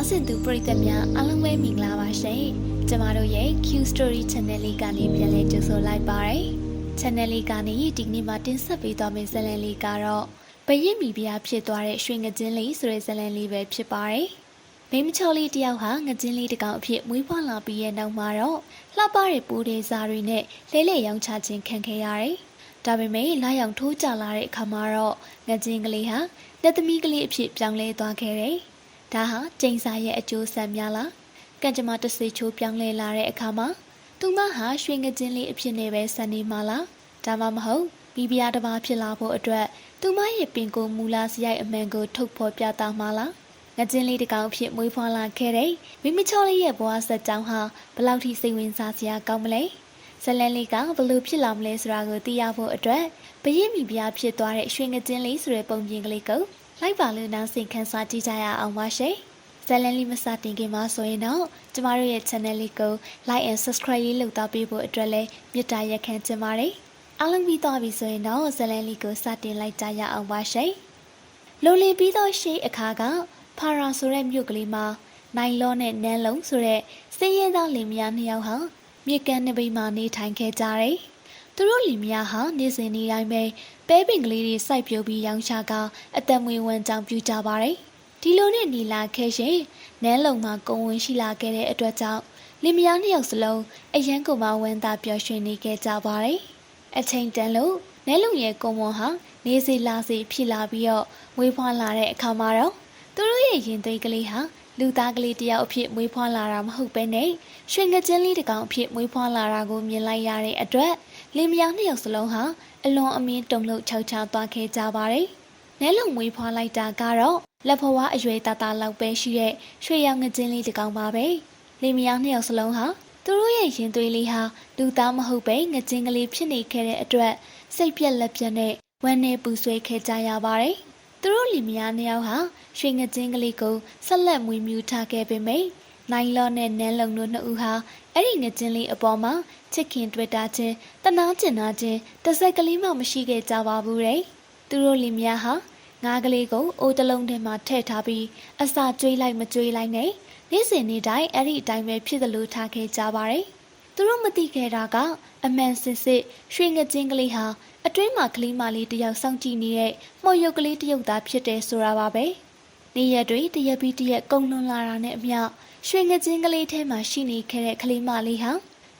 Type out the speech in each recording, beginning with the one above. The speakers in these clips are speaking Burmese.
နားဆင်သူပရိသတ်များအားလုံးပဲမင်္ဂလာပါရှင်။ကျမတို့ရဲ့ Q Story Channel လေးကနေပြန်လည်ကြိုဆိုလိုက်ပါရစေ။ Channel လေးကနေဒီကနေ့မှတင်ဆက်ပေးသွားမယ့်ဇာတ်လမ်းလေးကတော့ဘရင်မိဖုရားဖြစ်သွားတဲ့ရွှေငကျင်းလေးဆိုတဲ့ဇာတ်လမ်းလေးပဲဖြစ်ပါတယ်။မိမချောလေးတယောက်ဟာငကျင်းလေးတစ်ကောင်အဖြစ်မွေးဖွားလာပြီးရဲ့နောက်မှာတော့လှပတဲ့ပိုးတဲ့ဇာတွေနဲ့လဲလဲရောင်းချခြင်းခံခဲ့ရတယ်။ဒါပေမဲ့လာရောက်ထိုးကြလာတဲ့အခါမှာတော့ငကျင်းကလေးဟာလက်သမီးကလေးအဖြစ်ပြောင်းလဲသွားခဲ့တယ်။ ဒါဟာကျိန်စာရဲ့အကျိုးဆက်များလားကံကြမ္မာတစ်စေချိုးပြောင်းလဲလာတဲ့အခါမှာသူမဟာရွှေငကျင်းလေးအဖြစ်နဲ့ပဲဆန်နေမှာလားဒါမှမဟုတ်မိဖုရားတစ်ပါးဖြစ်လာဖို့အတွက်သူမရဲ့ပင်ကိုမူလာစရိုက်အမှန်ကိုထုတ်ဖော်ပြသမှာလားငကျင်းလေးတစ်ကောင်အဖြစ်မွေးဖွားလာခဲ့တဲ့မိမချောလေးရဲ့ဘဝဆက်ကြောင်းဟာဘယ်လောက်ထိစိတ်ဝင်စားစရာကောင်းမလဲဇလန်လေးကဘလို့ဖြစ်လာမလဲဆိုတာကိုသိရဖို့အတွက်ဘရင်မိဖုရားဖြစ်သွားတဲ့ရွှေငကျင်းလေးဆိုတဲ့ပုံပြင်ကလေးကို လိုက်ပါလို့နောက်ဆင်ခန်းစားကြည့်ကြရအောင်ပါရှင်။ဇလန်လေးမစတင်ခင်မှာဆိုရင်တော့ကျမတို့ရဲ့ channel လေးကို like and subscribe လေးလုပ်သားပေးဖို့အတွက်လည်းမေတ္တာရက်ခံချင်ပါတယ်။အားလုံးပြီးသွားပြီဆိုရင်တော့ဇလန်လေးကိုစတင်လိုက်ကြရအောင်ပါရှင်။လိုလီပြီးသောရှေးအခါကဖာရာဆိုတဲ့မြို့ကလေးမှာနိုင်လောနဲ့နန်းလုံးဆိုတဲ့စည်ရဲသားလင်မယားနှစ်ယောက်ဟာမြေကမ်းနဘေးမှာနေထိုင်ခဲ့ကြတယ်။သူတို့လင်မယားဟာနေ့စဉ်နေ့တိုင်းပဲ ပဲပင်ကလေးတွေစိုက်ပျိုးပြီးရောင်းချကအသက်မွေးဝမ်းကြောင်းပြုကြပါတယ်။ဒီလိုနဲ့နေလာခဲ့ရင်နန်းလုံမှာကုံဝင်ရှိလာခဲ့တဲ့အတွက်ကြောင့်လင်မယားနှစ်ယောက်စလုံးအရန်ကုန်မဝမ်းသာပျော်ရွှင်နေခဲ့ကြပါတယ်။အချိန်တန်လို့နန်းလုံရဲ့ကုံဝန်ဟာနေစီလာစီဖြစ်လာပြီးတော့ဝေးဖွားလာတဲ့အခါမှာတော့သူတို့ရဲ့ရင်သွေးကလေးဟာ လူသားကလေးတစ်ယောက်အဖြစ်မွေးဖွားလာတာမဟုတ်ပဲနဲ့ရွှေငကျင်းလေးတစ်ကောင်အဖြစ်မွေးဖွားလာတာကိုမြင်လိုက်ရတဲ့အတွက်လင်မယားနှစ်ယောက်စလုံးဟာအလွန်အမင်းတုန်လှုပ်ခြောက်ခြားသွားခဲ့ကြပါတယ်။နဲလုံမွေးဖွားလိုက်တာကတော့လက်ဖွားအရွယ်တတလောက်ပဲရှိတဲ့ရွှေရောင်ငကျင်းလေးတစ်ကောင်ပါပဲ။လင်မယားနှစ်ယောက်စလုံးဟာသူတို့ရဲ့ရင်သွေးလေးဟာလူသားမဟုတ်ပဲငကျင်းကလေးဖြစ်နေခဲ့တဲ့အတွက်စိတ်ပြက်လက်ပြက်နဲ့ဝမ်းနဲ့ပူဆွေးခဲ့ကြရပါတယ်။ သူတို့လင်မယားနှစ်ယောက်ဟာရွှေငကျင်းကလေးကိုဆက်လက်မွေးမြူထားခဲ့ပေမယ့်နိုင်လော့နဲ့နန်းလုံတို့နှစ်ဦးဟာအဲ့ဒီငကျင်းလေးအပေါ်မှာချစ်ခင်တွေ့တာချင်းတနာကျင်နာချင်းတစ်စက်ကလေးမှမရှိခဲ့ကြပါဘူးတဲ့သူတို့လင်မယားဟာငါးကလေးကိုအိုးတလုံးထဲမှာထည့်ထားပြီးအစာကျွေးလိုက်မကျွေးလိုက်နဲ့နေ့စဉ်နေ့တိုင်းအဲ့ဒီအတိုင်းပဲဖြစ်သလိုထားခဲ့ကြပါတယ် သူတို့မသိခဲ့တာကအမှန်စစ်စစ်ရွှေငကျင်းကလေးဟာအတွင်းမှာကလေးမလေးတယောက်စောင့်ကြည့်နေတဲ့မော်ရုပ်ကလေးတယောက်သားဖြစ်တယ်ဆိုတာပါပဲနေ့ရက်တွေတရက်ပြီးတရက်ကုံလွန်လာတာနဲ့အမျှရွှေငကျင်းကလေးထဲမှာရှိနေခဲ့တဲ့ကလေးမလေးဟာ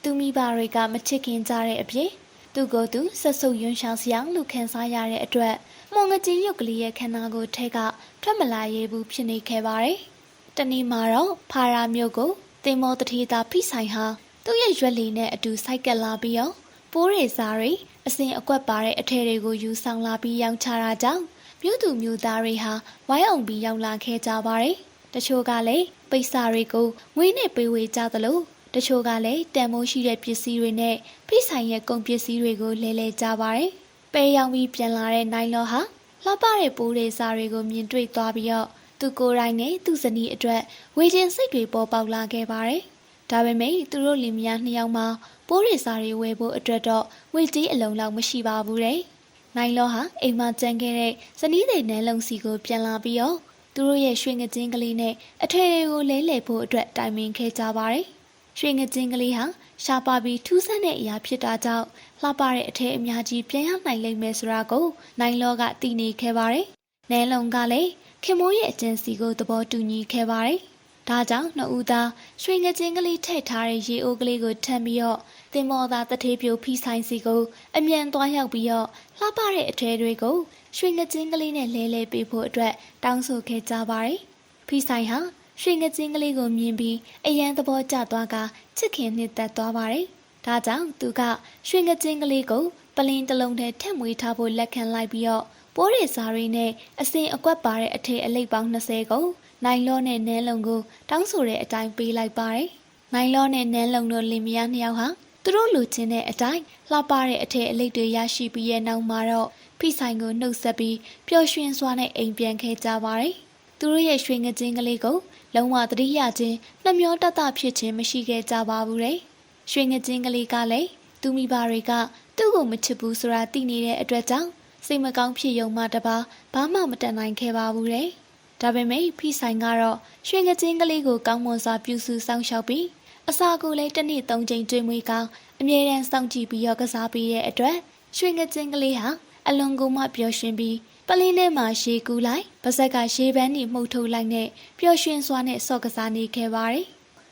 သူမိဘတွေကမချစ်ခင်ကြတဲ့အပြင်သူကိုယ်သူဆက်ဆုပ်ယွန်းရှောင်းစရာလူခံစားရတဲ့အတွက်မော်ငကျင်းရုပ်ကလေးရဲ့ခန္ဓာကိုယ်ထဲကထွက်မလာရဲဘူးဖြစ်နေခဲ့ပါတယ်။တနေ့မှာတော့ဖာရာမျိုးကိုတင်မောတထေတာဖိဆိုင်ဟာ သူ့ရဲ့ရွက်လီနဲ့အတူစိုက်ကပ်လာပြီးတော့ပိုးရည်စားတွေအစင်အကွက်ပါတဲ့အထည်တွေကိုယူဆောင်လာပြီးရောင်းချတာကြောင့်မြို့သူမြို့သားတွေဟာဝိုင်းအောင်ပြီးရောက်လာခဲ့ကြပါတယ်။တချို့ကလည်းပိတ်စာတွေကိုငွေနဲ့ပေးဝေကြသလိုတချို့ကလည်းတန်မိုးရှိတဲ့ပစ္စည်းတွေနဲ့ဖိဆိုင်ရဲ့ကုန်ပစ္စည်းတွေကိုလဲလှယ်ကြပါတယ်။ပဲရောင်ပြီးပြန်လာတဲ့နိုင်လောဟာလှပတဲ့ပိုးတွေစာတွေကိုမြင်တွေ့သွားပြီးတော့သူကိုယ်တိုင်နဲ့သူ့ဇနီးအတွက်ဝေခြင်းစိတ်တွေပေါ်ပေါက်လာခဲ့ပါတယ်။ ဒါပေမဲ့သူတို့လင်မယားနှစ်ယောက်မှာပိုးတွေစာတွေဝယ်ဖို့အတွက်တော့ငွေကြေးအလုံးလောက်မရှိပါဘူးတဲ့။နိုင်လောဟာအိမ်မှာကြံခဲ့တဲ့ဇနီးတွေနန်းလုံစီကိုပြန်လာပြီးတော့သူတို့ရဲ့ရွှေငကျင်းကလေးနဲ့အထည်တွေကိုလဲလှယ်ဖို့အတွက်တိုင်ပင်ခဲ့ကြပါတယ်။ရွှေငကျင်းကလေးဟာရှားပါပြီးထူးဆန်းတဲ့အရာဖြစ်တာကြောင့်လှပတဲ့အထည်အများကြီးပြန်ရနိုင်လိမ့်မယ်ဆိုတာကိုနိုင်လောကသိနေခဲ့ပါတယ်။နန်းလုံကလည်းခင်မိုးရဲ့အကျဉ်းစီကိုသဘောတူညီခဲ့ပါတယ်။ ဒါကြောင့်နှစ်ဦးသားရွှေငကျင်းကလေးထည့်ထားတဲ့ရေအိုးကလေးကိုထမ်းပြီးတော့တင်မောသားတထေးပြိုဖိဆိုင်စီကိုအမြန်သွားရောက်ပြီးတော့လှပတဲ့အထည်တွေကိုရွှေငကျင်းကလေးနဲ့လဲလဲပေးဖို့အတွက်တောင်းဆိုခဲ့ကြပါတယ်။ဖိဆိုင်ဟာရွှေငကျင်းကလေးကိုမြင်ပြီးအရန်သဘောကျသွားကချစ်ခင်နှစ်သက်သွားပါတယ်။ဒါကြောင့်သူကရွှေငကျင်းကလေးကိုပလင်းတစ်လုံးထဲထက်မွေးထားဖို့လက်ခံလိုက်ပြီးတော့ပိုးရည်စားရင်းနဲ့အစင်အကွက်ပါတဲ့အထည်အလိပ်ပေါင်း20ကို နိုင်လောနဲ့နန်းလုံကိုတောင်းဆိုတဲ့အတိုင်းပေးလိုက်ပါတယ်။နိုင်လောနဲ့နန်းလုံတို့လင်မယားနှစ်ယောက်ဟာသူတို့လူချင်းတဲ့အတိုင်းလှပတဲ့အထည်အလိပ်တွေရရှိပြီးရဲ့နောက်မှာတော့ဖိဆိုင်ကိုနှုတ်ဆက်ပြီးပျော်ရွှင်စွာနဲ့အိမ်ပြန်ခဲ့ကြပါတယ်။သူတို့ရဲ့ရွှေငကျင်းကလေးကိုလုံးဝသတိရခြင်းနှမျောတတဖြစ်ခြင်းမရှိခဲ့ကြပါဘူးတဲ့။ရွှေငကျင်းကလေးကလည်းသူမိဘတွေကသူ့ကိုမချစ်ဘူးဆိုတာသိနေတဲ့အတွက်ကြောင့်စိတ်မကောင်းဖြစ်ယုံမှတပါဘာမှမတန်နိုင်ခဲ့ပါဘူးတဲ့။ ဒါပေမဲ့ဖိဆိုင်ကတော့ရွှေငချင်းကလေးကိုကောင်းမွန်စွာပြုစုစောင့်ရှောက်ပြီးအစာကိုလည်းတစ်နေ့သုံးချိန်ကျွေးမွေးကောင်းအမြဲတမ်းစောင့်ကြည့်ပြီးရောကစားပေးတဲ့အတွက်ရွှေငချင်းကလေးဟာအလွန်ကိုမှပျော်ရွှင်ပြီးပလင်းထဲမှာရှေးကူးလိုက်ပါဇက်ကရှေးပန်းနေမှုတ်ထုတ်လိုက်နဲ့ပျော်ရွှင်စွာနဲ့စော့ကစားနေခဲ့ပါတယ်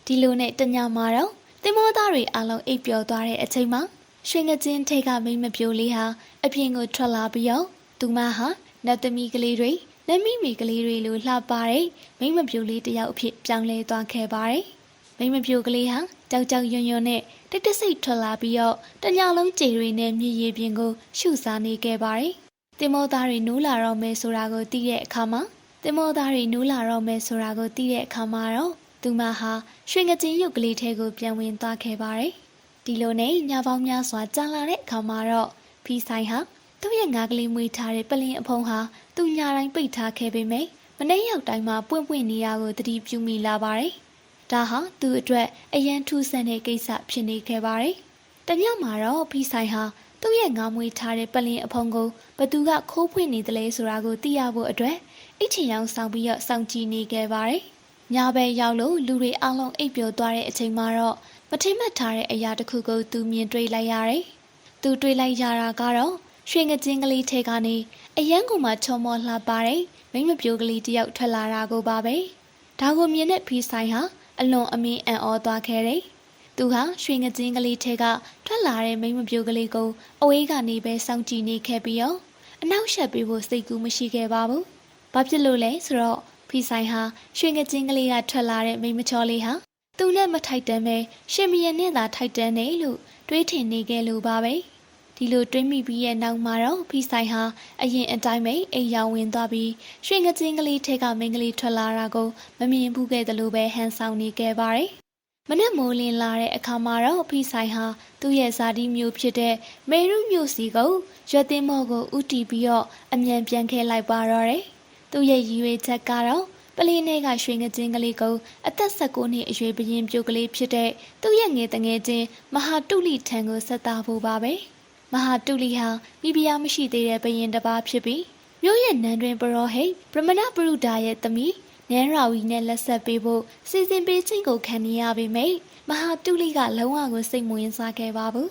ဒီလိုနဲ့တညမှာတော့တင်မောသားတွေအလုံးအိပ်ပျော်သွားတဲ့အချိန်မှာရွှေငချင်းထိတ်ကမိမ့်မပြိုလေးဟာအပြင်ကိုထွက်လာပြီးတော့သူမဟာနတ်သမီးကလေးတွေ နတ်မိမိကလေးတွေလိုလှပတဲ့မိမ့်မပြိုလေးတစ်ယောက်အဖြစ်ပြောင်းလဲသွားခဲ့ပါတယ်မိမ့်မပြိုကလေးဟာကြောက်ကြောက်ရွံ့ရွံ့နဲ့တိတ်တဆိတ်ထွက်လာပြီးတော့တညလုံးကြည်တွေနဲ့မြေရီပြင်ကိုရှုစားနေခဲ့ပါတယ်တင်မောသားတွေနိုးလာတော့မယ်ဆိုတာကိုသိတဲ့အခါမှာတင်မောသားတွေနိုးလာတော့မယ်ဆိုတာကိုသိတဲ့အခါမှာတော့သူမဟာရွှေငချင်းရုပ်ကလေးထဲကိုပြန်ဝင်သွားခဲ့ပါတယ်ဒီလိုနဲ့ညပေါင်းများစွာကြာလာတဲ့အခါမှာတော့ဖီဆိုင်ဟာ သူ့ရဲ့ငါးကလေးမွေးထားတဲ့ပလင်အဖုံးဟာသူညာတိုင်းပိတ်ထားခဲ့ပေမယ့်မနေ့ရောက်တိုင်းမှာပွင့်ပွင့်နေရကိုတတိပြုမိလာပါတယ်။ဒါဟာသူ့အတွက်အရန်ထူးဆန်းတဲ့ကိစ္စဖြစ်နေခဲ့ပါတယ်။တညမှာတော့ဖီဆိုင်ဟာသူ့ရဲ့ငါးမွေးထားတဲ့ပလင်အဖုံးကိုဘသူကခိုးဖွင့်နေတယ်လဲဆိုတာကိုသိရဖို့အတွက်အိတ်ချင်ရောင်ဆောင်ပြီးတော့စောင့်ကြည့်နေခဲ့ပါတယ်။ညဘက်ရောက်လို့လူတွေအလုံးအိပ်ပျော်သွားတဲ့အချိန်မှာတော့မထိမတ်ထားတဲ့အရာတစ်ခုကိုသူမြင်တွေ့လိုက်ရတယ်။သူတွေ့လိုက်ရတာကတော့ ရွှေငချင်းကလေးထဲကနေအရန်ကိုမှချောမောလှပတဲ့မိမပြိုးကလေးတယောက်ထွက်လာတာကိုပါပဲ။ဒါကိုမြင်တဲ့ဖီဆိုင်ဟာအလွန်အမင်းအံ့ဩသွားခဲ့တယ်။သူဟာရွှေငချင်းကလေးထဲကထွက်လာတဲ့မိမပြိုးကလေးကိုအဝေးကနေပဲစောင့်ကြည့်နေခဲ့ပြီးတော့အနောက်ရှက်ပေးဖို့စိတ်ကူးမရှိခဲ့ပါဘူး။ဘာဖြစ်လို့လဲဆိုတော့ဖီဆိုင်ဟာရွှေငချင်းကလေးကထွက်လာတဲ့မိမချောလေးဟာသူနဲ့မထိုက်တန်ပဲရှင်မရနဲ့သာထိုက်တန်နေလို့တွေးထင်နေခဲ့လို့ပါပဲ ဒီလိုတွေးမိပြီးရဲ့နောက်မှာတော့ဖီဆိုင်ဟာအရင်အတိုင်းပဲအိမ်ရောက်ဝင်သွားပြီးရွှေငချင်းကလေးထဲကမိန်းကလေးထွက်လာတာကိုမမြင်ဘူးခဲ့တယ်လို့ပဲဟန်ဆောင်နေခဲ့ပါတယ်မနက်မိုးလင်းလာတဲ့အခါမှာတော့ဖီဆိုင်ဟာသူ့ရဲ့ဇာတိမျိုးဖြစ်တဲ့မေရုမျိုးစီကိုရွက်သိမ်းမော့ကိုဥတီပြီးတော့အမြန်ပြန်ခဲလိုက်ပါတော့တယ်သူ့ရဲ့ရည်ရွယ်ချက်ကတော့ပလင်းထဲကရွှေငချင်းကလေးကိုအသက်16နှစ်အရွယ်ဘရင်ပြိုကလေးဖြစ်တဲ့သူ့ရဲ့ငယ်တငယ်ချင်းမဟာတုလိထံကိုဆက်သားဖို့ပါပဲ မဟာတုလိဟာမိဖုရားမရှိသေးတဲ့ဘရင်တစ်ပါးဖြစ်ပြီးမြို့ရဲ့နန်းတွင်ပရောဟိတ်ပရမဏပရုဒါရဲ့သမီးနန်းရာဝီနဲ့လက်ဆက်ပေးဖို့စီစဉ်ပေးခြင်းကိုခံနေရပေမယ့်မဟာတုလိကလုံးဝကိုစိတ်မဝင်စားခဲ့ပါဘူး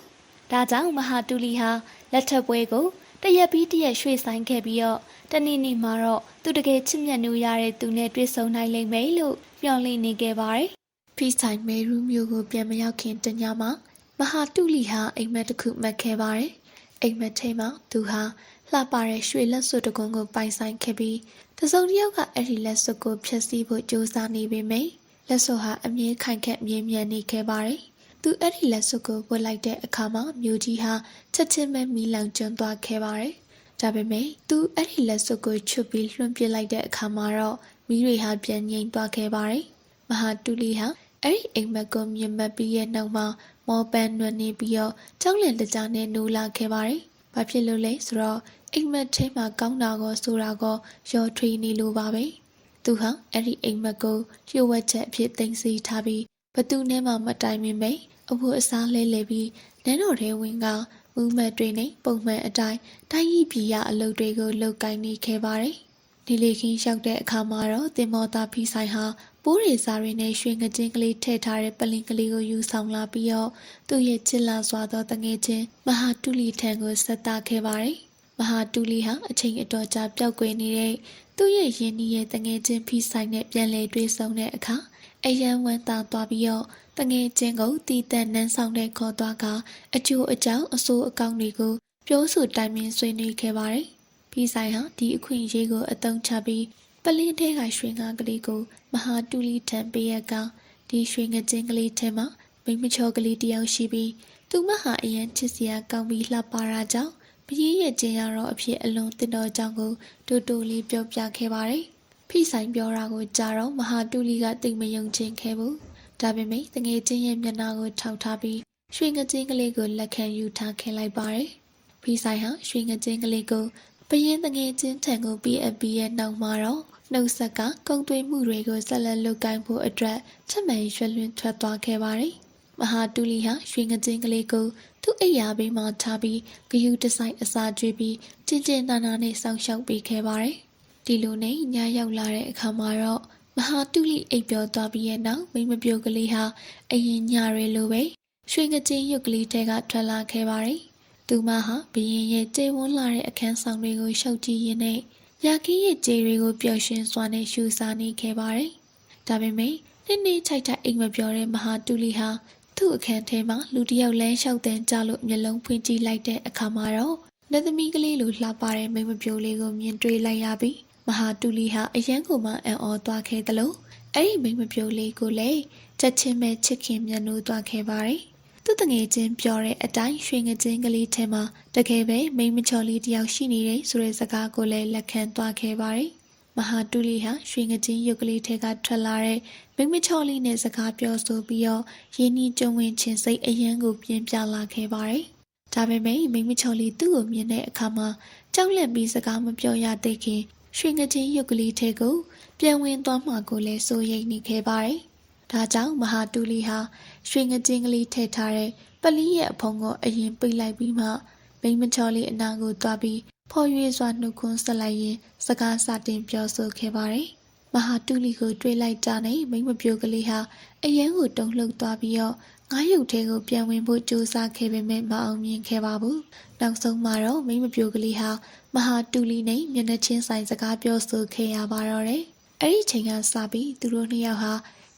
ဒါကြောင့်မဟာတုလိဟာလက်ထပ်ပွဲကိုတရက်ပြီးတရက်ရွှေ့ဆိုင်ခဲ့ပြီးတော့တနေ့နေ့မှာတော့သူတကယ်ချစ်မြတ်နိုးရတဲ့သူနဲ့တွေ့ဆုံနိုင်လိမ့်မယ်လို့မျှော်လင့်နေခဲ့ပါတယ်။ဖီဆိုင်မေရူးမျိုးကိုပြန်မရောက်ခင်တညမှာ မဟာတုလီဟာအိမ်မက်တစ်ခုမှတ်ခဲ့ပါတယ်။အိမ်မက်ထဲမှာသူဟာလှပတဲ့ရွှေလက်စွပ်တစ်ကွန်းကိုပိုင်ဆိုင်ခဲ့ပြီးတစုံတစ်ယောက်ကအဲ့ဒီလက်စွပ်ကိုဖျက်ဆီးဖို့ကြိုးစားနေပေမယ့်လက်စွပ်ဟာအမြဲခိုင်ခက်မြဲမြံနေခဲ့ပါတယ်။သူအဲ့ဒီလက်စွပ်ကိုဝတ်လိုက်တဲ့အခါမှာမျိုးကြီးဟာချက်ချင်းပဲမီးလောင်ကျွမ်းသွားခဲ့ပါတယ်။ဒါပေမဲ့သူအဲ့ဒီလက်စွပ်ကိုချွတ်ပြီးလွှင့်ပစ်လိုက်တဲ့အခါမှာတော့မီးတွေဟာပြန်ငြိမ်သွားခဲ့ပါတယ်။မဟာတူလီဟာ အဲ့ဒီအိမ်မက်ကိုမြင်မှတ်ပြီးရဲ့နောက်မှာမောပန်းနွနေပြီးတော့ကြောက်လန့်တကြားနဲ့နိုးလာခဲ့ပါတယ်။ဘာဖြစ်လို့လဲဆိုတော့အိမ်မက်ထဲမှာကောင်းတာကောဆိုတာကောရောထွေးနေလို့ပါပဲ။သူဟာအဲ့ဒီအိမ်မက်ကိုလျှို့ဝှက်ချက်အဖြစ်သိမ်းဆည်းထားပြီးဘသူနဲ့မှမတိုင်မင်ပဲအဖို့အစားလဲလဲပြီးနန်းတော်ထဲဝင်ကမူးမတ်တွေနဲ့ပုံမှန်အတိုင်းတိုင်းကြီးပြည်ရအလုပ်တွေကိုလုပ်ကိုင်နေခဲ့ပါတယ်။ဒီလေခင်းလျှောက်တဲ့အခါမှာတော့တင်မောသားဖီဆိုင်ဟာ ပိုးရီစားတွေနဲ့ရွှေငချင်းကလေးထည့်ထားတဲ့ပလင်ကလေးကိုယူဆောင်လာပြီးတော့သူ့ရဲ့ချစ်လာစွာသောတငယ်ချင်းမဟာတူလီထံကိုဆက်တာခဲ့ပါတယ်။မဟာတူလီဟာအချိန်အတော်ကြာပျောက်ကွယ်နေတဲ့သူ့ရဲ့ရင်းနှီးရဲ့တငယ်ချင်းဖီဆိုင်နဲ့ပြန်လည်တွေ့ဆုံတဲ့အခါအယံဝမ်းသာသွားပြီးတော့တငယ်ချင်းကိုတီးတက်နန်းဆောင်တဲ့ခေါ်သွားကအကျိုးအကြောင်းအဆိုးအကောင်းတွေကိုပြောဆိုတိုင်ပင်ဆွေးနွေးခဲ့ပါတယ်။ပြီးဆိုင်ဟာဒီအခွင့်အရေးကိုအသုံးချပြီး ပလင်းထဲကရွှေငါးကလေးကိုမဟာတူလီထံပေးရကဒီရွှေငချင်းကလေးထဲမှာမိမချောကလေးတယောက်ရှိပြီးသူမဟာအရန်ချစ်စရာကောင်းပြီးလှပတာကြောင့်ပကြီးရဲ့ကျင်ရတော့အဖြစ်အလွန်တင်တော်ကြောင့်ကိုတူတူလေးပြောပြခဲ့ပါတယ်။ဖိဆိုင်ပြောတာကိုကြားတော့မဟာတူလီကတိတ်မယုံချင်ခဲ့ဘူး။ဒါပေမဲ့တငယ်ချင်းရဲ့မျက်နှာကိုထောက်ထားပြီးရွှေငချင်းကလေးကိုလက်ခံယူထားခဲ့လိုက်ပါတယ်။ဖိဆိုင်ဟာရွှေငချင်းကလေးကို ပရင်တငယ်ချင်းထံကိုပြီးအပ်ပြီးရဲ့နောက်မှာတော့နှုတ်ဆက်ကကုံသွေးမှုတွေကိုဆက်လက်လုပ်ကိုင်ဖို့အတွက်ချက်မှန်ရွှေလွင်ထွက်သွားခဲ့ပါတယ်။မဟာတူလီဟာရွှေငချင်းကလေးကိုသူ့အိယာဘေးမှာထားပြီးဂယုတဆိုင်အစာကျွေးပြီးကျင်ကျင်နာနာနဲ့စောင့်ရှောက်ပေးခဲ့ပါတယ်။ဒီလိုနဲ့ညရောက်လာတဲ့အခါမှာတော့မဟာတုလိအိပ်ပျော်သွားပြီးရဲ့နောက်မိမပြိုကလေးဟာအရင်ညရဲလိုပဲရွှေငချင်းရုပ်ကလေးတဲကထွက်လာခဲ့ပါတယ်။ သူမဟာဘရင်ရဲ့ကျေဝန်းလာတဲ့အခန်းဆောင်တွေကိုရှောက်ကြည့်ရင်းနဲ့ရာခင်းရဲ့ကြေတွေကိုပျော်ရွှင်စွာနဲ့ရှူစားနေခဲ့ပါတယ်။ဒါပေမဲ့နေ့နေ့ချိုက်ချိုက်အိမ်မပြောတဲ့မဟာတုလိဟာသူ့အခန်းထဲမှာလူတစ်ယောက်လမ်းလျှောက်တဲ့ကြလို့မျက်လုံးဖွင့်ကြည့်လိုက်တဲ့အခါမှာတော့နတ်သမီးကလေးလိုလှပတဲ့မိမပြိုလေးကိုမြင်တွေ့လိုက်ရပြီးမဟာတူလီဟာအရန်ကိုမှအံ့ဩသွားခဲ့သလိုအဲ့ဒီမိမပြိုလေးကိုလည်းချက်ချင်းပဲချစ်ခင်မျက်နှိုးသွားခဲ့ပါတယ်။ သူ့တငယ်ချင်းပြောတဲ့အတိုင်းရွှေငချင်းကလေးထဲမှာတကယ်ပဲမိမချော်လေးတယောက်ရှိနေတယ်ဆိုတဲ့စကားကိုလည်းလက်ခံသွားခဲ့ပါတယ်။မဟာတူလီဟာရွှေငချင်းရုပ်ကလေးထဲကထွက်လာတဲ့မိမချော်လေးနဲ့စကားပြောဆိုပြီးတော့ရင်းနှီးကြုံဝင်ခြင်းစိတ်အယံကိုပြင်းပြလာခဲ့ပါတယ်။ဒါပေမဲ့မိမချော်လေးသူ့ကိုမြင်တဲ့အခါမှာကြောက်လန့်ပြီးစကားမပြောရသေးခင်ရွှေငချင်းရုပ်ကလေးထဲကိုပြန်ဝင်သွားမှကိုလည်းစိုးရိမ်နေခဲ့ပါတယ်။ ဒါကြောင့်မဟာတူလီဟာရွှေငချင်းကလေးထည့်ထားတဲ့ပလီရဲ့အဖုံကိုအရင်ပိတ်လိုက်ပြီးမှမိမချော်လေးအနာကိုသွားပြီးဖော်ရွေစွာနှုတ်ခွန်းဆက်လိုက်ရင်စကားစတင်ပြောဆိုခဲ့ပါတယ်။မဟာတူလီကိုတွေးလိုက်ကြနဲ့မိမပြိုကလေးဟာအရန်ကိုတုံ့လှုပ်သွားပြီးတော့ငါးရုပ်ထဲကိုပြန်ဝင်ဖို့ကြိုးစားခဲ့ပေမဲ့မအောင်မြင်ခဲ့ပါဘူး။နောက်ဆုံးမှာတော့မိမပြိုကလေးဟာမဟာတူလီနဲ့မျက်နှာချင်းဆိုင်စကားပြောဆိုခဲ့ရပါတော့တယ်။အဲ့ဒီချိန်ကစပြီးသူတို့နှစ်ယောက်ဟာ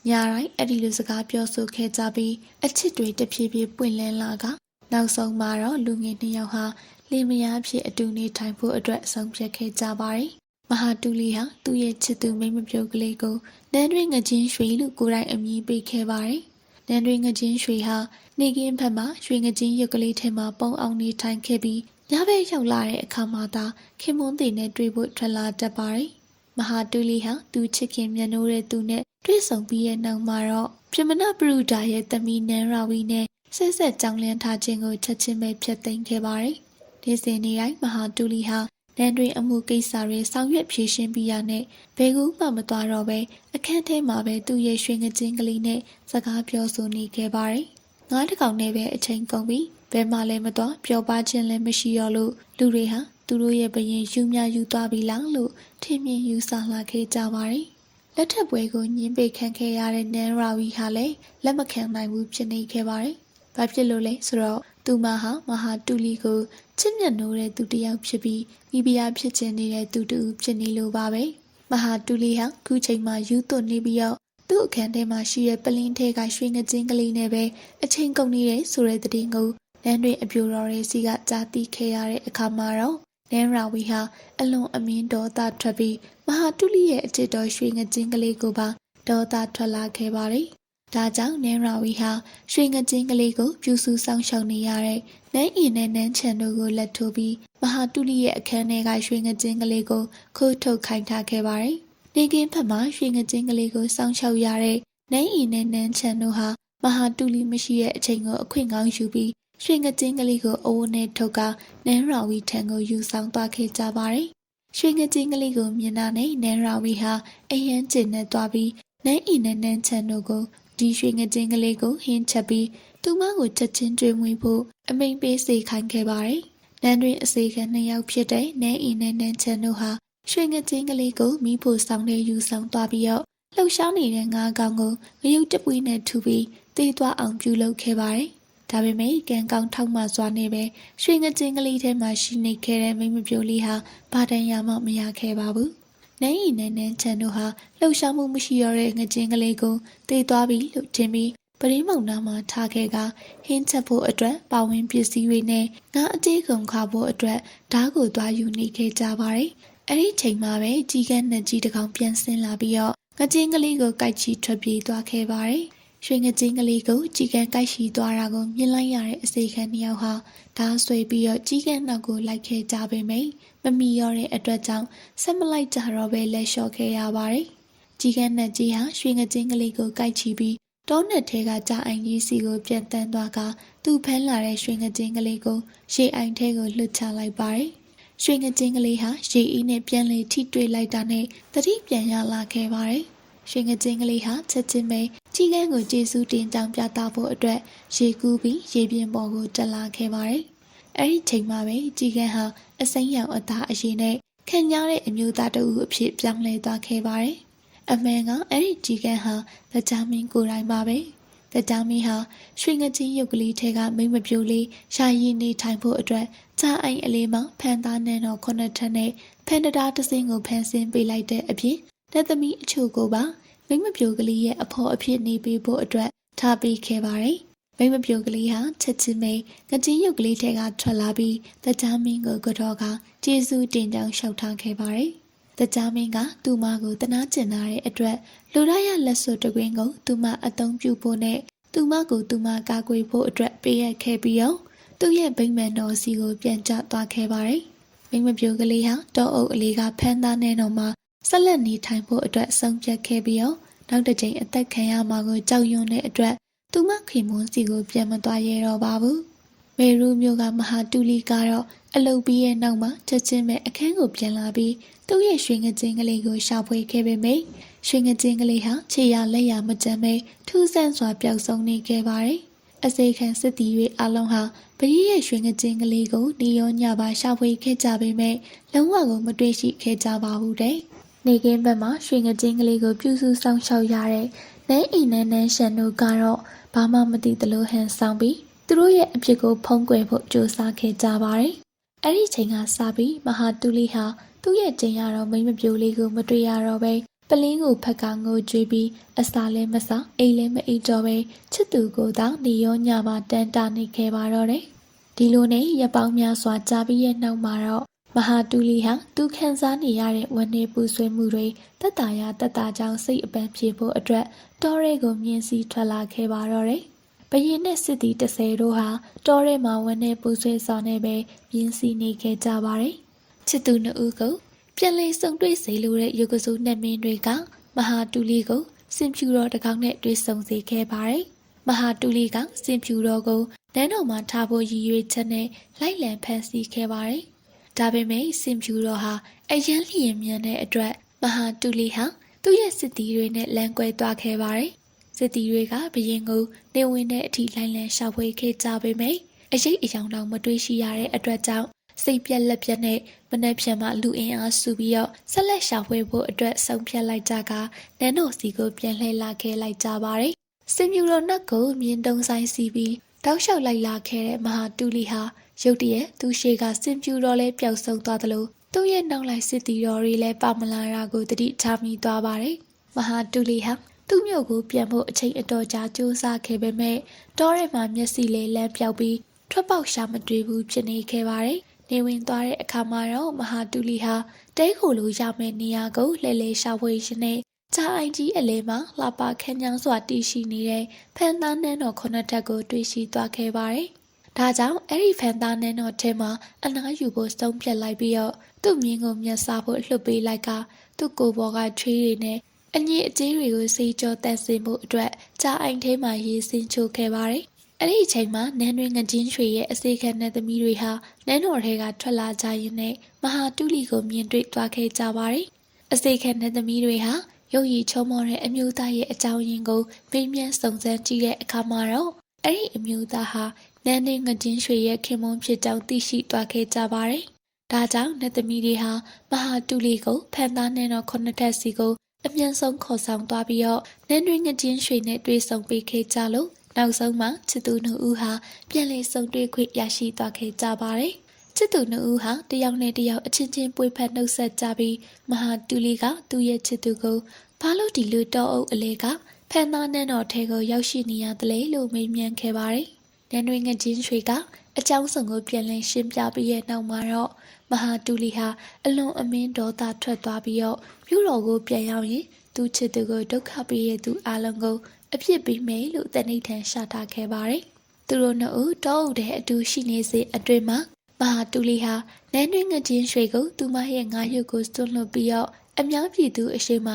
ညာတိုင်းအဲ့ဒီလိုစကားပြောဆိုခဲ့ကြပြီးအချစ်တွေတဖြည်းဖြည်းပွင့်လင်းလာကနောက်ဆုံးမှာတော့လူငယ်နှစ်ယောက်ဟာလင်မယားဖြစ်အတူနေထိုင်ဖို့အတွက်ဆုံးဖြတ်ခဲ့ကြပါတယ်။မဟာတူလီဟာသူ့ရဲ့ချစ်သူမိမပြိုကလေးကိုနန်းတွင်ငချင်းရွှေလို့ကိုယ်တိုင်အမည်ပေးခဲ့ပါတယ်။နန်းတွင်ငချင်းရွှေဟာနေကင်းဘက်မှာရွှေငချင်းရုပ်ကလေးထဲမှာပုံအောင်နေထိုင်ခဲ့ပြီးညဘက်ရောက်လာတဲ့အခါမှာသာခင်မွန်းတင်နဲ့တွေ့ဖို့ထွက်လာတတ်ပါတယ်။ မဟာတူလီဟာသူချစ်ခင်မျက်နှိုးတဲ့သူနဲ့တွေ့ဆုံပြီးရဲ့နောက်မှာတော့ပြမနာပရူဒါရဲ့သမီးနန်းရာဝီနဲ့ဆက်ဆက်ကြောင်းလန်းထားခြင်းကိုချက်ချင်းပဲဖျက်သိမ်းခဲ့ပါတယ်။ဒီစဉ်နေတိုင်းမဟာတူလီဟာနန်းတွင်အမှုကိစ္စတွေဆောင်ရွက်ဖြေရှင်းပြီးရနဲ့ဘယ်ကူမှမသွားတော့ပဲအခန်းထဲမှာပဲသူ့ရဲ့ရွှေငချင်းကလေးနဲ့စကားပြောဆိုနေခဲ့ပါတယ်။ငါးတကောင်နဲ့ပဲအချိန်ကုန်ပြီးဘယ်မှလည်းမသွားပျော်ပါခြင်းလည်းမရှိတော့လို့လူတွေဟာ သူတို့ရဲ့ဘရင်ယူမြယူသွားပြီလားလို့ထင်မြင်ယူဆလာခဲ့ကြပါတယ်။လက်ထပ်ပွဲကိုညှင်းပေခံခဲ့ရတဲ့နန်ရာဝီဟာလည်းလက်မခံနိုင်ဘူးဖြစ်နေခဲ့ပါတယ်။ဘာဖြစ်လို့လဲဆိုတော့သူမဟာမဟာတူလီကိုချစ်မြတ်နိုးတဲ့သူတစ်ယောက်ဖြစ်ပြီးမိဖုရားဖြစ်ချင်နေတဲ့သူတူဖြစ်နေလို့ပါပဲ။မဟာတူလီဟာခုချိန်မှာယူသွနေပြီးတော့သူ့အခန်းထဲမှာရှိတဲ့ပလင်းထဲကရွှေငချင်းကလေးနဲ့ပဲအချိန်ကုန်နေတဲ့ဆိုတဲ့တဲ့တင်ကိုနန်းတွင်အပြိုတော်ရဲ့စီကကြားသိခဲ့ရတဲ့အခါမှာတော့ နန်းရာဝီဟာအလွန်အမင်းဒေါသထွက်ပြီးမဟာတုလိရဲ့အချစ်တော်ရွှေငချင်းကလေးကိုပါဒေါသထွက်လာခဲ့ပါတယ်။ဒါကြောင့်နန်းရာဝီဟာရွှေငချင်းကလေးကိုပြူစုဆောင်ရှောက်နေရတဲ့နန်းအင်နဲ့နန်းချန်တို့ကိုလက်ထိုးပြီးမဟာတုလိရဲ့အခန်းထဲကရွှေငချင်းကလေးကိုခိုးထုတ်ခိုင်းထားခဲ့ပါတယ်။နေကင်းဖက်မှာရွှေငချင်းကလေးကိုစောင့်ရှောက်ရတဲ့နန်းအင်နဲ့နန်းချန်တို့ဟာမဟာတုလိမရှိတဲ့အချိန်ကိုအခွင့်ကောင်းယူပြီး ရွှေငချင်းကလေးကိုအဝတ်နဲ့ထုတ်ကနန်းရာဝီထံကိုယူဆောင်သွားခဲ့ကြပါတယ်။ရွှေငချင်းကလေးကိုမြင်တာနဲ့နန်းရာဝီဟာအယမ်းကျဉ်နဲ့သွားပြီးနန်းအင်နဲ့နန်းချန်တို့ကိုဒီရွှေငချင်းကလေးကိုဟင်းချက်ပြီးသူမကိုချက်ချင်းတွေ့ဝင်ဖို့အမိန်ပေးစေခိုင်းခဲ့ပါတယ်။နန်းတွင်အစေခံနှစ်ယောက်ဖြစ်တဲ့နန်းအင်နဲ့နန်းချန်တို့ဟာရွှေငချင်းကလေးကိုမိဖို့ဆောင်တဲ့ယူဆောင်သွားပြီးတော့လှုပ်ရှားနေတဲ့ငါးကောင်ကိုငရုတ်တပွေးနဲ့ထူပြီးတေးသွားအောင်ပြုလုပ်ခဲ့ပါတယ်။ ဒါပေမဲ့ကံကောင်းထောက်မှစွာနေပဲရွှေငချင်းကလေးထဲမှာရှိနေခဲ့တဲ့မိမပြိုလေးဟာဘာတန်ရမှမရခဲ့ပါဘူး။နန်းရီနဲ့နန်းချန်တို့ဟာလှုပ်ရှားမှုမရှိရတဲ့ငချင်းကလေးကိုတေးသွားပြီးလို့ထင်ပြီးပရင်းမုံနာမှာထားခဲ့ကဟင်းချက်ဖို့အတွက်ပါဝင်ပစ္စည်းတွေနဲ့ငါအတေးကုံခါဖို့အတွက်ဓားကိုသွားယူနေခဲ့ကြပါတယ်။အဲ့ဒီချိန်မှာပဲကြီးကန်းနဲ့ကြီးတကောင်ပြန်ဆင်းလာပြီးတော့ငချင်းကလေးကိုကြိုက်ချီထွက်ပြေးသွားခဲ့ပါတယ်။ ရွှေငချင်းကလေးကိုကြီးကန်းကြိုက်ချီသွားတာကိုမြင်လိုက်ရတဲ့အစေခံနှစ်ယောက်ဟာဓားဆွေပြီးတော့ကြီးကန်းနောက်ကိုလိုက်ခဲ့ကြပေမယ့်မမီရတဲ့အတွက်ကြောင့်ဆက်မလိုက်ကြတော့ပဲလက်လျှော့ခဲ့ရပါတယ်။ကြီးကန်းနဲ့ကြီးဟာရွှေငချင်းကလေးကိုကြိုက်ချီပြီးတောနက်ထဲကကြာအိုင်ကြီးစီကိုပြန်တန်းသွားကသူ့ဖမ်းလာတဲ့ရွှေငချင်းကလေးကိုရှေ့အိုင်ထဲကိုလွတ်ချလိုက်ပါတယ်။ရွှေငချင်းကလေးဟာရေအီးနဲ့ပြန်လေထိတွေ့လိုက်တာနဲ့တတိပြန်ရလာခဲ့ပါတယ်။ ရွှေငချင်းကလေးဟာချက်ချင်းပဲကြီးကန်းကိုကျေးဇူးတင်ကြောင်းပြသဖို့အတွက်ရေကူးပြီးရေပြင်ပေါ်ကိုတက်လာခဲ့ပါတယ်။အဲ့ဒီချိန်မှာပဲကြီးကန်းဟာအစိမ်းရောင်အသားအရင်နဲ့ခံရတဲ့အမျိုးသားတဦးအဖြစ်ပြောင်းလဲသွားခဲ့ပါတယ်။အမှန်ကအဲ့ဒီကြီးကန်းဟာတကြမင်းကိုယ်တိုင်ပါပဲ။တကြမင်းဟာရွှေငချင်းရုပ်ကလေးထဲကမိမ့်မပြိုလေးရှာရည်နေထိုင်ဖို့အတွက်ဂျာအိုင်အလေးမှာဖန်သားနဲ့တော့ခုနှစ်ထပ်နဲ့ဖန်တတာတစ်စင်းကိုဖန်ဆင်းပေးလိုက်တဲ့အပြင်လက်သမီးအချို့ကိုပါ မိမ့်မပြိုကလေးရဲ့အဖော်အဖြစ်နေပေးဖို့အတွက်ထားပေးခဲ့ပါတယ်။မိမပြိုကလေးဟာချက်ချင်းပဲငချင်းရုပ်ကလေးထဲကထွက်လာပြီးတကြားမင်းကိုကတော့ကကျေးဇူးတင်ကြောင်းလျှောက်ထားခဲ့ပါတယ်။တကြားမင်းကသူမကိုတနာကျင်လာတဲ့အတွက်လူရရလက်စွပ်တကွင်းကိုသူမအသုံးပြုဖို့နဲ့သူမကိုသူမကာကွယ်ဖို့အတွက်ပေးရခဲ့ပြီးတော့သူ့ရဲ့ဗိမ္မာန်တော်စီကိုပြန်ကျသွားခဲ့ပါတယ်။မိမပြိုကလေးဟာတောအုပ်အလေးကဖမ်းသားနေတော့မှ ဆက်လက်နေထိုင်ဖို့အတွက်ဆုံးဖြတ်ခဲ့ပြီးတော့နောက်တစ်ကြိမ်အသက်ခံရမှာကိုကြောက်ရွံ့တဲ့အတွက်သူမခင်မွန်းစီကိုပြန်မသွားရတော့ပါဘူး။မေရူမျိုးကမဟာတူလီကတော့အလုတ်ပြီးရဲ့နောက်မှာချက်ချင်းပဲအခန်းကိုပြန်လာပြီးသူ့ရဲ့ရွှေငကျင်းကလေးကိုရှာဖွေခဲ့ပေမယ့်ရွှေငကျင်းကလေးဟာခြေရလက်ရမကြမ်းပဲထူးဆန်းစွာပျောက်ဆုံးနေခဲ့ပါတယ်။အစိခံစစ်တီတွေအလုံးဟာပရိရဲ့ရွှေငကျင်းကလေးကိုနေရောညပါရှာဖွေခဲ့ကြပေမယ့်လုံးဝကိုမတွေ့ရှိခဲ့ကြပါဘူးတဲ့။ နေကင်းဘက်မှာရွှေငကျင်းကလေးကိုပြုစုဆောင်ရှောက်ရတဲ့နန်းအိမ်နဲ့နန်းရှန်တို့ကတော့ဘာမှမသိသလိုဟန်ဆောင်ပြီးသူတို့ရဲ့အဖြစ်ကိုဖုံးကွယ်ဖို့ကြိုးစားခဲ့ကြပါတယ်။အဲ့ဒီချိန်ကစပြီးမဟာတူလီဟာသူ့ရဲ့တင်ရတော့မိမ့်မပြိုလေးကိုမတွေ့ရတော့ပဲပလင်းကိုဖက်ကငိုကြွေးပြီးအစာလည်းမစားအိမ်လည်းမအိပ်တော့ပဲချစ်သူကိုတောင်နေရောညမှာတန်တာနေခဲ့ပါတော့တယ်။ဒီလိုနဲ့ရပောင်းများစွာကြာပြီးရဲ့နောက်မှာတော့ မဟာတူလီဟာသူခံစားနေရတဲ့ဝန်နေပူဆွေးမှုတွေတက်တာရတက်တာကြောင့်စိတ်အပန်းပြေဖို့အတွက်တောရဲကိုမြင်စီထွက်လာခဲ့ပါတော့တယ်။ဘရင်နဲ့စစ်သည်30တို့ဟာတောရဲမှာဝန်နေပူဆွေးစော်နေပဲမြင်စီနေခဲ့ကြပါတယ်။ချစ်သူနှစ်ဦးကိုပြန်လည်ဆုံတွေ့စေလိုတဲ့ရုပ်ကစုနှစ်မင်းတွေကမဟာတူလီကိုစင်ဖြူတော်တစ်ကောင်းနဲ့တွေ့ဆုံစေခဲ့ပါတယ်။မဟာတူလီကစင်ဖြူတော်ကိုနန်းတော်မှာထားဖို့ရည်ရွယ်ချက်နဲ့လိုက်လံဖန်ဆီးခဲ့ပါတယ်။ ဒါပေမဲ့စင်ဖြူတော်ဟာအရန်လျင်မြန်တဲ့အတွက်မဟာတူလီဟာသူ့ရဲ့စစ်သည်တွေနဲ့လမ်းကွဲသွားခဲ့ပါတယ်။စစ်သည်တွေကဘရင်ကိုနေဝင်တဲ့အထိလိုက်လံရှာဖွေခဲ့ကြပေမယ့်အရေးအယောင်တောင်မတွေ့ရှိရတဲ့အတွက်ကြောင့်စိတ်ပြက်လက်ပြက်နဲ့မနှက်ဖြန်မှလူအင်အားစုပြီးတော့ဆက်လက်ရှာဖွေဖို့အတွက်ဆုံးဖြတ်လိုက်ကြကနန်းတော်စီကိုပြန်လှည့်လာခဲ့လိုက်ကြပါတယ်။စင်မြူတော်နတ်ကိုမြင်းတုံးဆိုင်စီပြီးတောက်လျှောက်လိုက်လာခဲ့တဲ့မဟာတူလီဟာ ရုတ်တရက်သူရှိကစင်ပြူတော်လဲပျောက်ဆုံးသွားသလိုသူ့ရဲ့နောက်လိုက်စစ်တီတော်တွေလည်းပါမလာတာကိုတတိထားမိသွားပါတယ်။မဟာတူလီဟာသူ့မြို့ကိုပြန်ဖို့အချိန်အတော်ကြာကြိုးစားခဲ့ပေမဲ့တောထဲမှာမျက်စိလေးလမ်းပြောက်ပြီးထွက်ပေါက်ရှာမတွေ့ဘူးဖြစ်နေခဲ့ပါတယ်။နေဝင်သွားတဲ့အခါမှာတော့မဟာတူလီဟာတဲခိုလိုရမယ့်နေရာကိုလှည့်လည်ရှာဖွေရင်းနဲ့ချာအိုင်ကြီးအလဲမှာလှပခန်းချောင်းစွာတည်ရှိနေတဲ့ဖန်သားနန်းတော်ခုနှစ်ထပ်ကိုတွေ့ရှိသွားခဲ့ပါတယ်။ ဒါကြောင့်အဲ့ဒီဖန်သားနန်းတော်ထဲမှာအနားယူဖို့ဆုံးဖြတ်လိုက်ပြီးတော့သူ့မြင်းကိုမျက်စားဖို့လှုပ်ပေးလိုက်ကသူ့ကိုယ်ပေါ်ကချွေးတွေနဲ့အငြိအကျေးတွေကိုစေးကြောတန်ဆင်မှုအတွက်ကြာအိမ်ထဲမှာရေးစင်းချိုးခဲ့ပါတယ်။အဲ့ဒီအချိန်မှာနန်းတွင်ငချင်းရွှေရဲ့အစေခံတဲ့သမီးတွေဟာနန်းတော်ထဲကထွက်လာကြရင်းနဲ့မဟာတူလီကိုမြင်တွေ့သွားခဲ့ကြပါတယ်။အစေခံတဲ့သမီးတွေဟာရုပ်ရည်ချုံမောတဲ့အမျိုးသားရဲ့အကြောင်းရင်းကိုမေးမြန်းစုံစမ်းကြည့်တဲ့အခါမှာတော့အဲ့ဒီအမျိုးသားဟာ နန်းတွင်ငချင်းရွှေရဲ့ခင်မွန်းဖြစ်ကြောင်းသိရှိသွားခဲ့ကြပါတယ်။ဒါကြောင့်နတ်သမီးတွေဟာမဟာတူလီကိုဖန်သားနဲ့တော့ခုနှစ်ထပ်စီကိုအမြန်ဆုံးခေါ်ဆောင်သွားပြီးတော့နန်းတွင်ငချင်းရွှေနဲ့တွေ့ဆုံပေးခဲ့ကြလို့နောက်ဆုံးမှာချစ်သူနှစ်ဦးဟာပြန်လည်ဆုံတွေ့ခွင့်ရရှိသွားခဲ့ကြပါတယ်။ချစ်သူနှစ်ဦးဟာတယောက်နဲ့တယောက်အချင်းချင်းပွေဖက်နှုတ်ဆက်ကြပြီးမဟာတူလီကသူ့ရဲ့ချစ်သူကိုဘာလို့ဒီလိုတောအုပ်အလဲကဖန်သားနန်းတော်ထဲကိုရောက်ရှိနေရတယ်လေလို့မေးမြန်းခဲ့ပါတယ်။ နန်းတွင်ငချင်းရွှေကအကြောင်းစုံကိုပြန်လည်ရှင်းပြပြီးရဲ့နောက်မှာတော့မဟာတူလီဟာအလွန်အမင်းဒေါသထွက်သွားပြီးတော့မြို့တော်ကိုပြန်ရောက်ရင်သူချစ်သူကိုဒုက္ခပေးရသူအလုံးကိုအပြစ်ပေးမယ်လို့တဏိထန်ရှာထားခဲ့ပါတယ်။သူတို့နှစ်ဦးတောအုပ်တဲ့အတူရှိနေစေအတွင်မှာမဟာတူလီဟာနန်းတွင်းငချင်းရွှေကိုသူမရဲ့ငါးရုပ်ကိုစွန့်လွတ်ပြီးတော့အများပြည်သူအရှိမ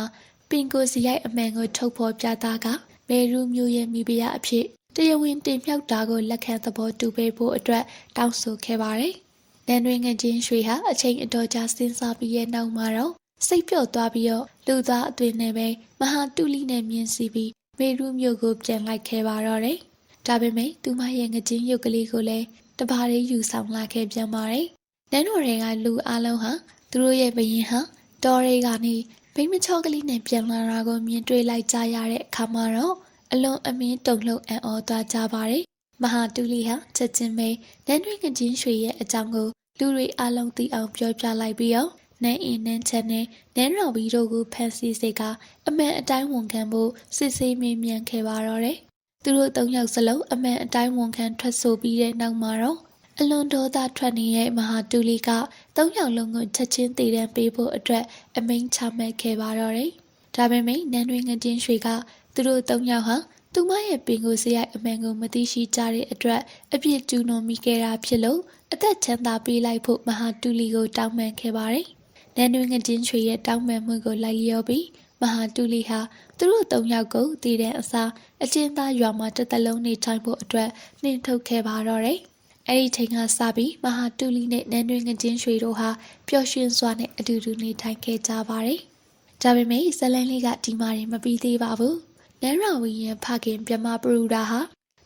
ပင်ကိုစရိုက်အမှန်ကိုထုတ်ဖော်ပြသကမေရူမျိုးရဲ့မိဖုရားအဖြစ် တရားဝင်တင်မြှောက်တာကိုလက်ခံသဘောတူပေးဖို့အတွက်တောင်းဆိုခဲ့ပါတယ်။နန်းတွင်းငချင်းရွှေဟာအချိန်အတော်ကြာစဉ်းစားပြီးရဲ့နောက်မှာတော့စိတ်ပျော့သွားပြီးတော့လူသားအသွင်နဲ့ပဲမဟာတူလီနဲ့မြင်စီပြီးမေရူမြို့ကိုပြန်လိုက်ခဲ့ပါတော့တယ်။ဒါပေမဲ့သူမရဲ့ငချင်းရုပ်ကလေးကိုလည်းတပါးလေးယူဆောင်လာခဲ့ပြန်ပါတယ်။နန်းတော်တွေကလူအလုံးဟာသူသူတို့ရဲ့ဘရင်ဟာတော်ရဲကနေဘိမချောကလေးနဲ့ပြန်လာတာကိုမြင်တွေ့လိုက်ကြရတဲ့အခါမှာတော့ အလွန်အမင်းတုန်လှုပ်အံ့ဩသွားကြပါတယ်မဟာတူလီဟာချက်ချင်းပဲနန်းတွင်ကချင်းရွှေရဲ့အကြောင်းကိုလူတွေအလုံးသိအောင်ပြောပြလိုက်ပြီးတော့နန်းအင်းနန်းချက်နဲ့နန်းတော်ဘီတို့ကိုဖန်ဆီးစေကအမှန်အတိုင်းဝန်ခံဖို့စစ်ဆေးမေးမြန်းခဲ့ပါတော့တယ်။သူတို့သုံးယောက်စလုံးအမှန်အတိုင်းဝန်ခံထွက်ဆိုပြီးတဲ့နောက်မှာတော့အလွန်ဒေါသထွက်နေတဲ့မဟာတူလီကသုံးယောက်လုံးကိုချက်ချင်းတည်တံပေးဖို့အတွက်အမိန့်ချမှတ်ခဲ့ပါတော့တယ်။ဒါပေမဲ့နန်းတွင်ကချင်းရွှေက သူတို့သုံးယောက်ဟာသူမရဲ့ပင်ကိုစရိုက်အမှန်ကိုမသိရှိကြတဲ့အတွက်အပြစ်ကျူးလွန်မိခဲ့တာဖြစ်လို့အသက်ချမ်းသာပေးလိုက်ဖို့မဟာတူလီကိုတောင်းပန်ခဲ့ပါတယ်။နန်းတွင်ကချင်းချွေရဲ့တောင်းပန်မှုကိုလိုက်လျောပြီးမဟာတူလီဟာသူတို့သုံးယောက်ကိုတည်တဲ့အစားအချင်းသားရွာမှာတစ်သက်လုံးနေထိုင်ဖို့အတွက်နှင်ထုတ်ခဲ့ပါတော့တယ်။အဲ့ဒီချိန်ကစပြီးမဟာတူလီနဲ့နန်းတွင်ကချင်းချွေတို့ဟာပျော်ရွှင်စွာနဲ့အတူတူနေထိုင်ခဲ့ကြပါတယ်။ဒါပေမဲ့ဇလန်လေးကဒီမာရင်မပြီးသေးပါဘူး။ နန်းရာဝီရဲ့ဖခင်ပြမပရူဒါဟာ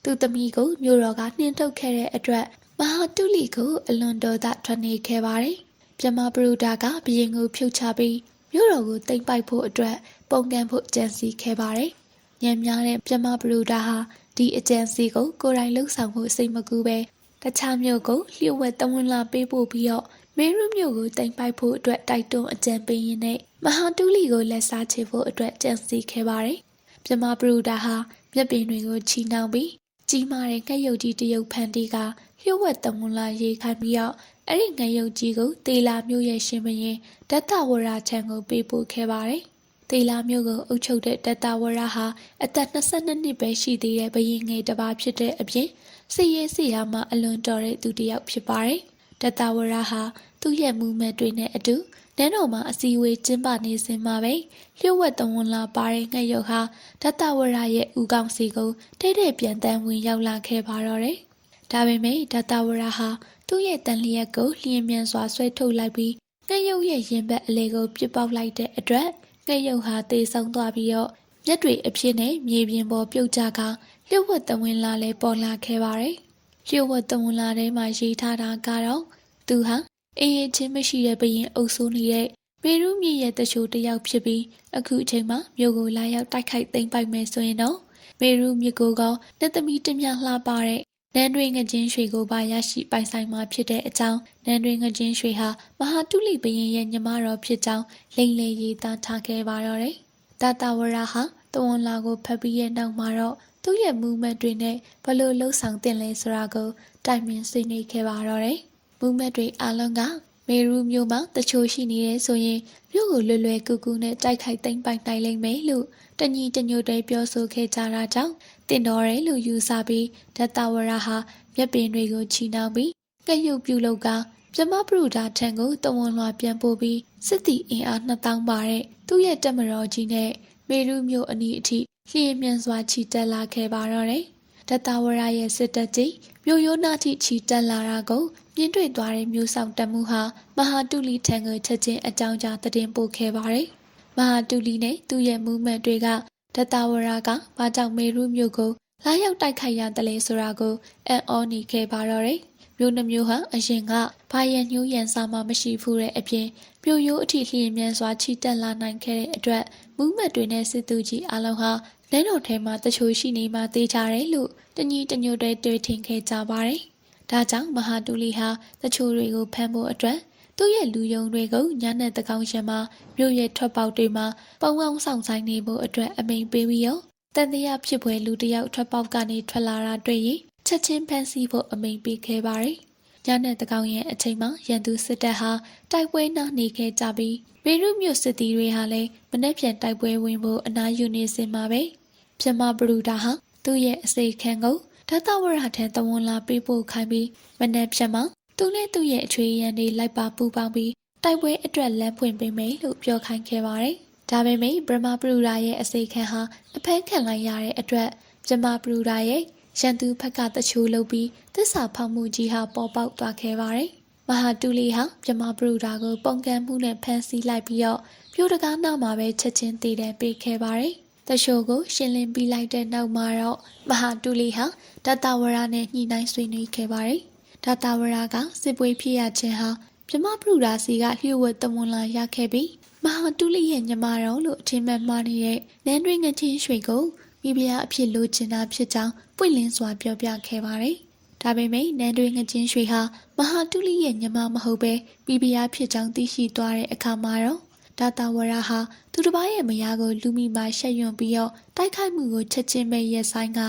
သူ့သမီးကိုမြို့တော်ကနှင်ထုတ်ခဲ့တဲ့အတွက်မဟာတုလီကိုအလွန်တော်သာထွက်နေခဲ့ပါတယ်။ပြမပရူဒါကဘရင်ကိုဖြုတ်ချပြီးမြို့တော်ကိုတိမ့်ပိုက်ဖို့အတွက်ပုံကန်ဖို့ကြံစီခဲ့ပါတယ်။ညံများတဲ့ပြမပရူဒါဟာဒီအကြံစီကိုကိုယ်တိုင်လှုပ်ဆောင်ဖို့စိတ်မကူပဲတခြားမြို့ကိုလျှို့ဝှက်တဝန်လာပေးဖို့ပြီးတော့မေရုမြို့ကိုတိမ့်ပိုက်ဖို့အတွက်တိုက်တွန်းအကြံပေးရင်းနဲ့မဟာတုလီကိုလက်စားချေဖို့အတွက်ကြံစီခဲ့ပါတယ်။ ပြမပရူဒါဟာမျက်ပင်တွေကိုချီနှောင်ပြီးကြီးမားတဲ့ကဲ့ရုပ်ကြီးတရုပ်ဖန်တီးကလျှို့ဝှက်တဝန်လာရေးခိုင်းပြီးတော့အဲ့ဒီငရုတ်ကြီးကိုတေလာမျိုးရဲ့ရှင်မရင်ဒတ်တဝရချံကိုပေးပို့ခဲ့ပါတယ်။တေလာမျိုးကိုအုပ်ချုပ်တဲ့ဒတ်တဝရဟာအသက်22နှစ်ပဲရှိသေးတဲ့ဘရင်ငယ်တစ်ပါးဖြစ်တဲ့အပြင်စီရဲစီရမှာအလွန်တော်တဲ့သူတစ်ယောက်ဖြစ်ပါတယ်။ဒတ်တဝရဟာ သူ့ရဲ့မူမက်တွေနဲ့အတူနန်းတော်မှာအစည်းအဝေးကျင်းပနေစဉ်မှာပဲလျှို့ဝှက်တဝန်လာပါတဲ့ငှက်ရုပ်ဟာဒတ်တဝရရဲ့ဦးကောင်းစီကိုတိတ်တိတ်ပြန်တန်းဝင်ရောက်လာခဲ့ပါတော့တယ်။ဒါပေမဲ့ဒတ်တဝရဟာသူ့ရဲ့တန်လျက်ကိုလျင်မြန်စွာဆွဲထုတ်လိုက်ပြီးငှက်ရုပ်ရဲ့ရင်ဘတ်အလေကိုပြစ်ပေါက်လိုက်တဲ့အတွက်ငှက်ရုပ်ဟာတေဆုံးသွားပြီးတော့မျက်တွေအဖြစ်နဲ့မြေပြင်ပေါ်ပြုတ်ကျကလျှို့ဝှက်တဝန်လာလည်းပေါ်လာခဲ့ပါတယ်။လျှို့ဝှက်တဝန်လာထဲမှာရေးထားတာကတော့သူဟာ အေးရင်ချင်းမရှိတဲ့ဘရင်အုပ်စိုးနေတဲ့ပေရုမြစ်ရဲ့တချို့တယောက်ဖြစ်ပြီးအခုအချိန်မှာမြို့ကိုလာရောက်တိုက်ခိုက်သိမ်းပိုက်မယ်ဆိုရင်တော့ပေရုမြစ်ကိုကောလက်သမီးတမျှလှပတဲ့နန်းတွင်ငချင်းရွှေကိုပါရရှိပိုင်ဆိုင်မှာဖြစ်တဲ့အကြောင်းနန်းတွင်ငချင်းရွှေဟာမဟာတုလိဘရင်ရဲ့ညီမတော်ဖြစ်ကြောင်းလိမ့်လေရေးသားထားခဲ့ပါတော့တယ်။တာတာဝရဟာတဝန်လာကိုဖတ်ပြီးရဲ့နောက်မှာတော့သူ့ရဲ့မူမက်တွေနဲ့ဘလို့လှုပ်ဆောင်တင်လဲဆိုတာကိုတိုင်ပင်ဆွေးနွေးခဲ့ပါတော့တယ်။ မူမက်တွေအလုံးကမေရူမျိုးမှာတချို့ရှိနေတယ်ဆိုရင်မြို့ကိုလွယ်လွယ်ကူကူနဲ့တိုက်ခိုက်သိမ်းပိုက်နိုင်လိမ့်မယ်လို့တညီတညွတ်တည်းပြောဆိုခဲ့ကြတာကြောင့်တင်တော်တယ်လို့ယူဆပြီးဒတ်တဝရဟာမျက်ပင်တွေကိုချီနှောင်ပြီးကဲ့ရုပ်ပြုလုပ်ကပြမပရုဒါထံကိုတဝန်လွှာပြန်ပို့ပြီးစစ်တီအင်အား2000ပါတဲ့သူ့ရဲ့တက်မတော်ကြီးနဲ့မေရူမျိုးအနီးအထိလျှင်မြန်စွာချီတက်လာခဲ့ပါတော့တယ်ဒတ်တဝရရဲ့စစ်တပ်ကြီးမြို့ရိုးနာထိချီတက်လာတာကို မြင့်တွေ့သွားတဲ့မျိုးဆောင်တက်မှုဟာမဟာတုလီထံကိုချက်ချင်းအကြောင်းကြားသတင်းပို့ခဲ့ပါတယ်။မဟာတုလီနဲ့သူ့ရဲ့မူးမှန်တွေကဒတဝရကဘာကြောင့်မေရုမျိုးကိုလာရောက်တိုက်ခိုက်ရတယ်လဲဆိုတာကိုအံ့ဩနေခဲ့ပါတော့တယ်။မျိုးနှမျိုးဟာအရင်ကဘာရန်ညှိုးရန်စာမှမရှိဘူးတဲ့အပြင်မြို့ရိုးအထိလျင်မြန်စွာချီတက်လာနိုင်ခဲ့တဲ့အတွက်မူးမှတ်တွေနဲ့စစ်သူကြီးအလုံးဟာလမ်းတော်ထဲမှာတချို့ရှိနေမှသိကြတယ်လို့တညီတညွတ်တွေတွေ့ထင်ခဲ့ကြပါတယ်။ ဒါကြောင့်မဟာတူလီဟာတချို့တွေကိုဖမ်းဖို့အတွက်သူ့ရဲ့လူယုံတွေကိုညနေတကောင်ရှင်မှာမြို့ရဲ့ထွက်ပေါက်တွေမှာပုံအောင်ဆောင်ဆိုင်နေဖို့အတွက်အမိန်ပေးပြီးရောတန်တရားဖြစ်ပွဲလူတစ်ယောက်ထွက်ပေါက်ကနေထွက်လာတာတွေ့ရင်ချက်ချင်းဖမ်းဆီးဖို့အမိန်ပေးခဲ့ပါတယ်။ညနေတကောင်ရဲ့အချိန်မှာရန်သူစစ်တပ်ဟာတိုက်ပွဲနှောက်နေခဲ့ကြပြီးမေရုမြို့စစ်တီတွေဟာလည်းမနှက်ပြန်တိုက်ပွဲဝင်ဖို့အနားယူနေစင်မှာပဲ။ပြမဘရူဒါဟာသူ့ရဲ့အစိခံကို ဓာတဝရထံတဝန်လာပေးဖို့ခိုင်းပြီးမနှက်ပြန်မှာသူနဲ့သူ့ရဲ့အချွေရန်တွေလိုက်ပါပူပေါင်းပြီးတိုက်ပွဲအတွက်လမ်းဖွင့်ပေးမယ်လို့ပြောခိုင်းခဲ့ပါတယ်။ဒါပေမဲ့ဗြဟ္မပရူရာရဲ့အစိခံဟာအဖမ်းခံလိုက်ရတဲ့အတွက်ဗြဟ္မပရူရာရဲ့ရန်သူဘက်ကတချို့လုပ်ပြီးသစ္စာဖောက်မှုကြီးဟာပေါ်ပေါက်သွားခဲ့ပါတယ်။မဟာတူလီဟာဗြဟ္မပရူရာကိုပုံကံမှုနဲ့ဖမ်းဆီးလိုက်ပြီးတော့ပြိုတကားနောက်မှာပဲချက်ချင်းတည်တယ်ပေးခဲ့ပါတယ်။ တရှို့ကိုရှင်းလင်းပြီးလိုက်တဲ့နောက်မှာတော့မဟာတူလီဟာဒတဝရနဲ့ညှိနှိုင်းဆွေးနွေးခဲ့ပါတယ်။ဒါတာဝရကစစ်ပွဲဖြစ်ရခြင်းဟာမြမပရုဒါစီကလျှို့ဝှက်တမွန်လာရခဲ့ပြီးမဟာတူလိရဲ့ညီမတော်လို့အထင်မှတ်မှားနေတဲ့နန်းတွင်းငချင်းရွှေကိုမိဖုရားအဖြစ်လိုချင်တာဖြစ်ကြောင်းပွင့်လင်းစွာပြောပြခဲ့ပါတယ်။ဒါပေမဲ့နန်းတွင်းငချင်းရွှေဟာမဟာတူလိရဲ့ညီမမဟုတ်ပဲမိဖုရားဖြစ်ကြောင်းသိရှိသွားတဲ့အခါမှာတော့ ဒါတာဝရဟာသူတစ်ပါးရဲ့မယားကိုလူမိမှာရှက်ရွံ့ပြီးတော့တိုက်ခိုက်မှုကိုချက်ချင်းပဲရက်ဆိုင်က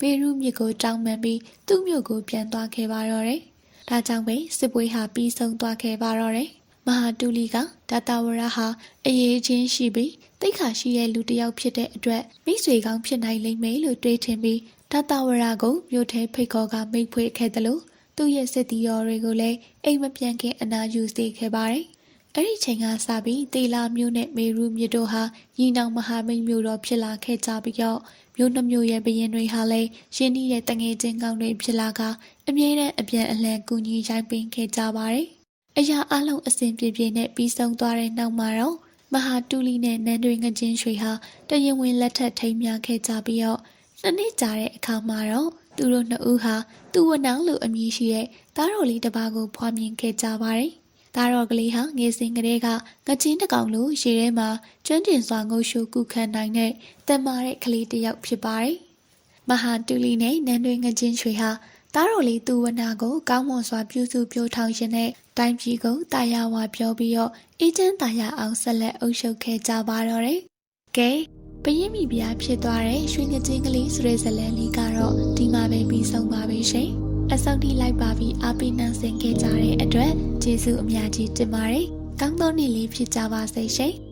ဘေရုမြစ်ကိုတောင်းပန်ပြီးသူ့မြို့ကိုပြန်သွားခဲ့ပါတော့တယ်။ဒါကြောင့်ပဲစစ်ပွဲဟာပြီးဆုံးသွားခဲ့ပါတော့တယ်။မဟာတူလီကဒါတာဝရဟာအရေးချင်းရှိပြီးတိတ်ခါရှိတဲ့လူတစ်ယောက်ဖြစ်တဲ့အတွက်မိတ်ဆွေကောင်းဖြစ်နိုင်လိမ့်မယ်လို့တွေးထင်ပြီးဒါတာဝရကိုမြို့ထဲဖိတ်ခေါ်ကမိတ်ဖွေခဲ့တယ်လို့သူ့ရဲ့စစ်တီရော်တွေကိုလည်းအိမ်မပြန်ခင်အနာယူစေခဲ့ပါတယ်။ အဲ့ဒီချိန်ကစပြီးတေလာမျိုးနဲ့မေရုမြစ်တို့ဟာညီနောင်မဟာမိတ်မျိုးတော်ဖြစ်လာခဲ့ကြပြီးတော့မျိုးနှမျိုးရဲ့ဘရင်တွေဟာလည်းရင်းနှီးတဲ့တငယ်ချင်းကောင်းတွေဖြစ်လာကအမြဲတမ်းအပြန်အလှန်ကူညီရိုင်းပင်ခဲ့ကြပါတယ်။အရာအလုံးအစဉ်ပြေပြေနဲ့ပြီးဆုံးသွားတဲ့နောက်မှာတော့မဟာတူလီနဲ့နန်းတွေငချင်းရွှေဟာတရင်ဝင်လက်ထက်ထိမ်းမြခဲ့ကြပြီးတော့နှစ်နှစ်ကြာတဲ့အခါမှာတော့သူတို့နှစ်ဦးဟာသူဝနောင်လိုအမည်ရှိတဲ့သားတော်လေးတစ်ပါးကိုဖွားမြင်ခဲ့ကြပါတယ်။ ဒါတော့ကလေးဟာငယ်စဉ်ကလေးကငချင်းတစ်ကောင်လိုရေထဲမှာကျွမ်းကျင်စွာငုပ်ရှုကုခံနိုင်တဲ့တန်မာတဲ့ကလေးတစ်ယောက်ဖြစ်ပါတယ်။မဟာတူလီနဲ့နန်းတွင်ငချင်းချွေဟာဒါတော့လေးသူဝနာကိုကောင်းမွန်စွာပြုစုပြောထောင်ခြင်းနဲ့တိုင်းပြည်ကိုတာယာဝါပြောပြီးတော့အေးချမ်းတာယာအောင်ဆက်လက်အုပ်ချုပ်ခဲ့ကြပါတော့တယ်။ကဲပရင်မိဖုရားဖြစ်သွားတဲ့ရွှေငချင်းကလေးဆိုတဲ့ဇလန်လေးကတော့ဒီမှာပဲပြီးဆုံးပါပြီရှင်။ အစောက်တီလိုက်ပါပြီးအားပေးနှံစင်ခဲ့ကြတဲ့အတွက်ကျေးဇူးအများကြီးတင်ပါတယ်။ကောင်းသောနေ့လေးဖြစ်ကြပါစေရှင်။